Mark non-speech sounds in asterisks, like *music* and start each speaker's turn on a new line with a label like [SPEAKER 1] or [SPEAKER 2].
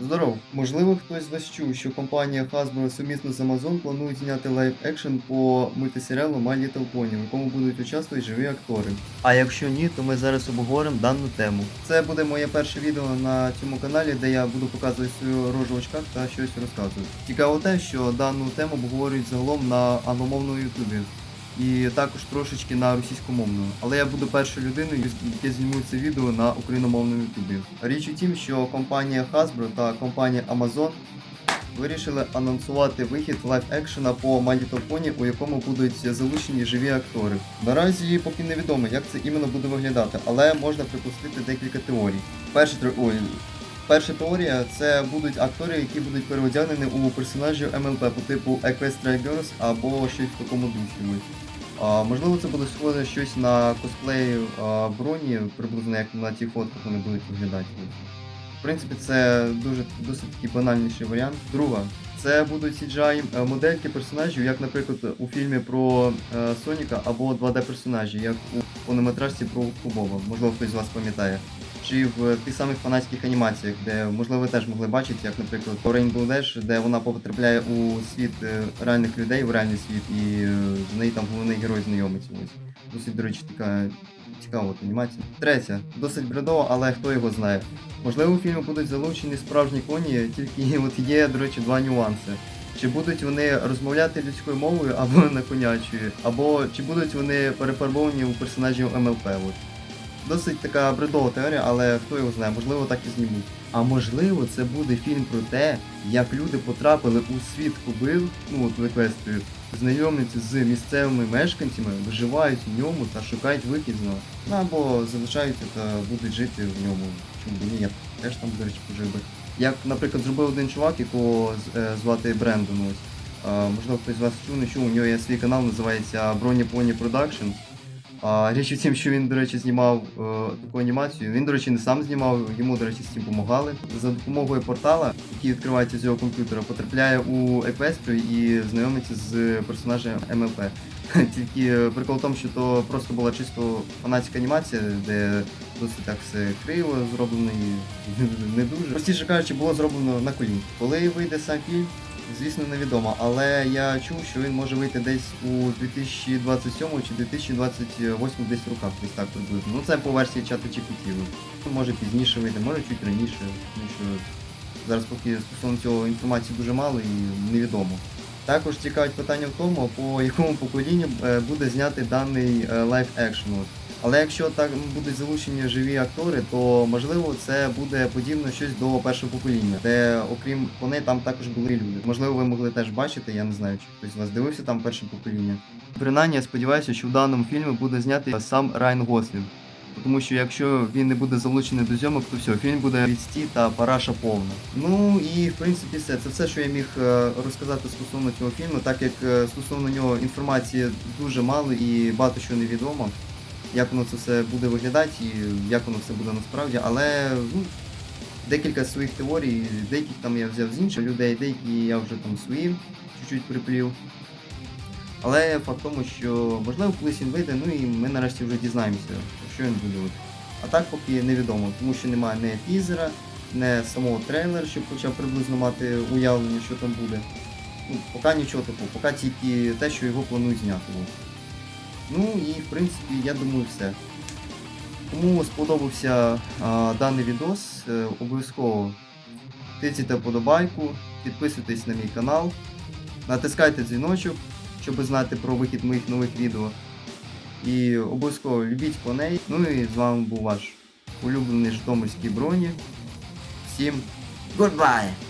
[SPEAKER 1] Здоров! Можливо, хтось вас чув, що компанія Hasbro сумісно з Amazon планують зняти лайв екшен по мультисеріалу My Little Pony, в якому будуть участвувати живі актори. А якщо ні, то ми зараз обговоримо дану тему. Це буде моє перше відео на цьому каналі, де я буду показувати свою рожу в очках та щось розказувати. Цікаво те, що дану тему обговорюють загалом на англомовному ютубі. І також трошечки на російськомовному. Але я буду першою людиною, яка зніму це відео на україномовному ютубі. Річ у тім, що компанія Hasbro та компанія Amazon вирішили анонсувати вихід лайв екшена по My у якому будуть залучені живі актори. Наразі поки невідомо, як це іменно буде виглядати, але можна припустити декілька теорій. Перша ой, Перша теорія це будуть актори, які будуть переодягнені у персонажів МЛП по типу Equestria Girls або щось в такому дусі. Можливо, це буде схоже щось на косплей а, броні, приблизно як на тих фотках вони будуть виглядати. В принципі, це дуже досить такий банальніший варіант. Друга, це будуть CGI е, модельки персонажів, як, наприклад, у фільмі про е, Соніка або 2D персонажі, як у повнометражці про Кубова. Можливо, хтось з вас пам'ятає чи в тих самих фанатських анімаціях, де можливо ви теж могли бачити, як, наприклад, у Rainbow Dash, де вона потрапляє у світ е, реальних людей, в реальний світ, і е, з нею там головний герой знайомиться. Досить, до речі, така цікава анімація. Третя, досить бредова, але хто його знає. Можливо, у фільмі будуть залучені справжні коні, тільки *laughs* от є, до речі, два нюанси. Чи будуть вони розмовляти людською мовою або на конячою, або чи будуть вони перефарбовані у персонажів МЛП. От. Досить така бредова теорія, але хто його знає, можливо, так і знімуть. А можливо, це буде фільм про те, як люди потрапили у світ кобил, ну от в знайомляться з місцевими мешканцями, виживають в ньому та шукають вихід з нього. Ну або залишаються та будуть жити в ньому. Чому б ні, я теж там, до речі, пожив би. Як, наприклад, зробив один чувак, якого е, звати Брендон. Ось. Можливо, хтось з вас чув, не чув, у нього є свій канал, називається Броні Pony Productions. А, річ у тім, що він, до речі, знімав е, таку анімацію. Він, до речі, не сам знімав, йому, до речі, з цим допомагали. За допомогою портала, який відкривається з його комп'ютера, потрапляє у Еквестрію і знайомиться з персонажем МЛП. *laughs* Тільки е, прикол в тому, що то просто була чисто фанатська анімація, де досить так все криво зроблено і *laughs* не дуже. Простіше кажучи, було зроблено на колінку. Коли вийде сам фільм, звісно, невідомо, але я чув, що він може вийти десь у 2027 чи 2028 десь роках, десь так приблизно. Ну це по версії чату GPT. Може пізніше вийде, може чуть раніше, тому що зараз поки стосовно цього інформації дуже мало і невідомо. Також цікавить питання в тому, по якому поколінню е, буде знятий даний лайв екшн. Але якщо так будуть залучені живі актори, то можливо це буде подібно щось до першого покоління, де окрім коней там також були люди. Можливо, ви могли теж бачити, я не знаю, чи хтось з вас дивився там перше покоління. Принаймні, я сподіваюся, що в даному фільмі буде знятий сам Райан Гослінг. Тому що якщо він не буде залучений до зйомок, то все, фільм буде відсті та параша повна. Ну і в принципі все. Це все, що я міг е, розказати стосовно цього фільму, так як е, стосовно нього інформації дуже мало і багато що невідомо, як воно це все буде виглядати і як воно все буде насправді. Але ну, декілька своїх теорій, деяких там я взяв з інших людей, деякі я вже там свої чуть-чуть приплів. Але факт в тому, що можливо колись він вийде, ну і ми нарешті вже дізнаємося, що він буде. А так поки невідомо, тому що немає не тізера, не самого трейлера, щоб хоча б приблизно мати уявлення, що там буде. Ну, поки нічого такого, поки тільки те, що його планують зняти. Ну і в принципі, я думаю, все. Кому сподобався а, даний відос, е, обов'язково тицяйте вподобайку, підписуйтесь на мій канал, натискайте дзвіночок, щоб знати про вихід моїх нових відео. І обов'язково любіть коней. Ну і з вами був ваш улюблений Житомирський броні. Всім goodbye!